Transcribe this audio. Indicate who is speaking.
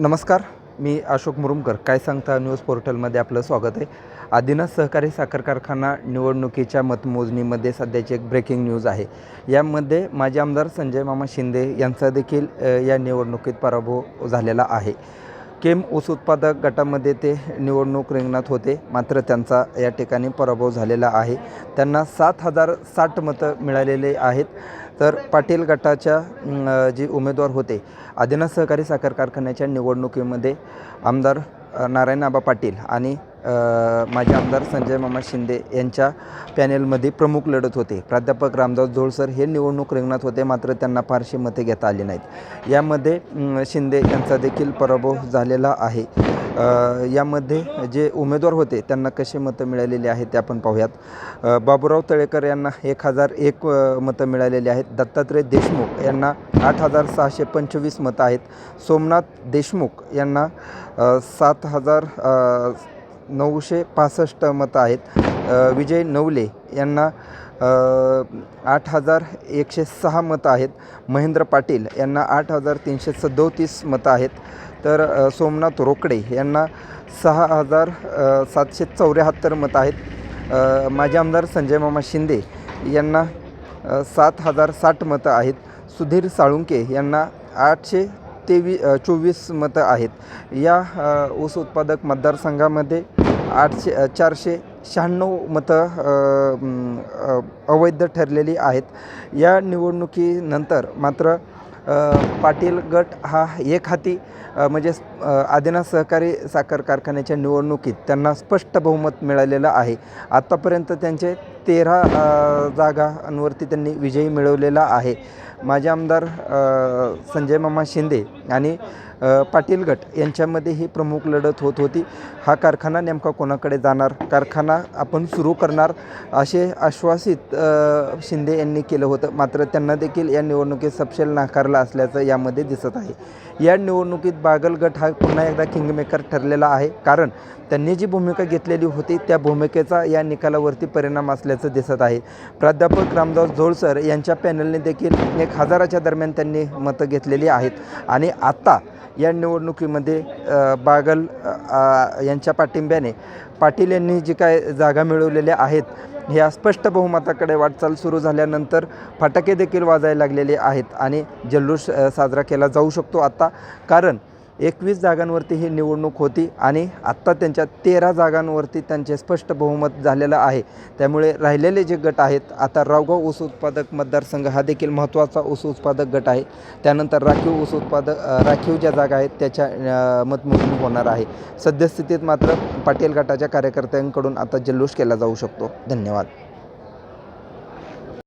Speaker 1: नमस्कार मी अशोक मुरुमकर. काय सांगता न्यूज पोर्टलमध्ये आपलं स्वागत आहे. आदिनाथ सहकारी साखर कारखाना निवडणुकीच्या मतमोजणीमध्ये सध्याची एक ब्रेकिंग न्यूज आहे. यामध्ये माजी आमदार संजय मामा शिंदे यांचा देखील या निवडणुकीत पराभव झालेला आहे. केम ऊस उत्पादक गटामध्ये ते निवडणूक रिंगणात होते. मात्र त्यांचा या ठिकाणी पराभव झालेला आहे. त्यांना सात हजार साठ मतं मिळालेले आहेत. तर पाटील गटाच्या जी उमेदवार होते आदिनाथ सहकारी साखर कारखान्याच्या निवडणुकीमध्ये आमदार नारायण आबा पाटील आणि माझे आमदार संजय मामा शिंदे यांच्या पॅनेलमध्ये प्रमुख लढत होते. प्राध्यापक रामदास जोळसर हे निवडणूक रिंगणात होते मात्र त्यांना फारशी मते घेता आली नाहीत. यामध्ये शिंदे यांचा देखील पराभव झालेला आहे. यामध्ये जे उमेदवार होते त्यांना कसे मतं मिळालेली आहेत ते आपण पाहूयात. बाबूराव तळेकर यांना एक हजार एक मतं मिळालेली आहेत. दत्तात्रय देशमुख यांना आठ हजार सहाशे पंचवीस मतं आहेत. सोमनाथ देशमुख यांना सात हजार नऊशे पासष्ट मतं आहेत. विजय नवले यांना आठ हजार एकशे सहा मतं आहेत. महेंद्र पाटील यांना आठ हजार तीनशे सदोतीस मतं आहेत. तर सोमनाथ रोकडे यांना सहा हजार सातशे चौऱ्याहत्तर मतं आहेत. माझे आमदार संजय मामा शिंदे यांना सात हजार साठ मतं आहेत. सुधीर साळुंके यांना आठशे तेवी चोवीस मतं आहेत. या ऊस उत्पादक मतदारसंघामध्ये आठशे चारशे शहाण्णव मतं अवैध ठरलेली आहेत. या निवडणुकीनंतर मात्र पाटील गट हा एक हाती म्हणजे आदिना आदिनाथ सहकारी साखर कारखान्याच्या निवडणुकीत त्यांना स्पष्ट बहुमत मिळालेलं आहे. आत्तापर्यंत त्यांचे तेरा जागांवरती त्यांनी विजयी मिळवलेला आहे. माझे आमदार संजय मामा शिंदे आणि पाटील गट यांच्यामध्ये ही प्रमुख लढत होत होती. हा कारखाना नेमका कोणाकडे जाणार? कारखाना आपण सुरू करणार असे आश्वासित शिंदे यांनी केलं होतं. मात्र त्यांना देखील या निवडणुकीत सपशेल नाकारला असल्याचं यामध्ये दिसत आहे. या निवडणुकीत बागल गट हा पुन्हा एकदा किंगमेकर ठरलेला आहे. कारण त्यांनी जी भूमिका घेतलेली होती त्या भूमिकेचा या निकालावरती परिणाम असल्याचं दिसत आहे. प्राध्यापक रामदास जोळसर यांच्या पॅनलने देखील एक हजाराच्या दरम्यान त्यांनी मतं घेतलेली आहेत. आणि आत्ता या निवडणुकीमध्ये बागल यांच्या पाठिंब्याने पाटील यांनी जी काय जागा मिळवलेल्या आहेत ह्या स्पष्ट बहुमताकडे वाटचाल सुरू झाल्यानंतर फटाके देखील वाजायला लागलेले आहेत आणि जल्लोष साजरा केला जाऊ शकतो आत्ता कारण एकवीस जागांवरती ही निवडणूक होती आणि आत्ता त्यांच्या तेरा जागांवरती त्यांचे स्पष्ट बहुमत झालेलं आहे. त्यामुळे राहिलेले जे गट आहेत आता रावगाव ऊस उत्पादक मतदारसंघ हा देखील महत्त्वाचा ऊस उत्पादक गट आहे. त्यानंतर राखीव ऊस उत्पादक राखीव ज्या जागा आहेत त्याच्या मतमोजणी होणार आहे. सद्यस्थितीत मात्र पाटील गटाच्या कार्यकर्त्यांकडून आता जल्लोष केला जाऊ शकतो. धन्यवाद.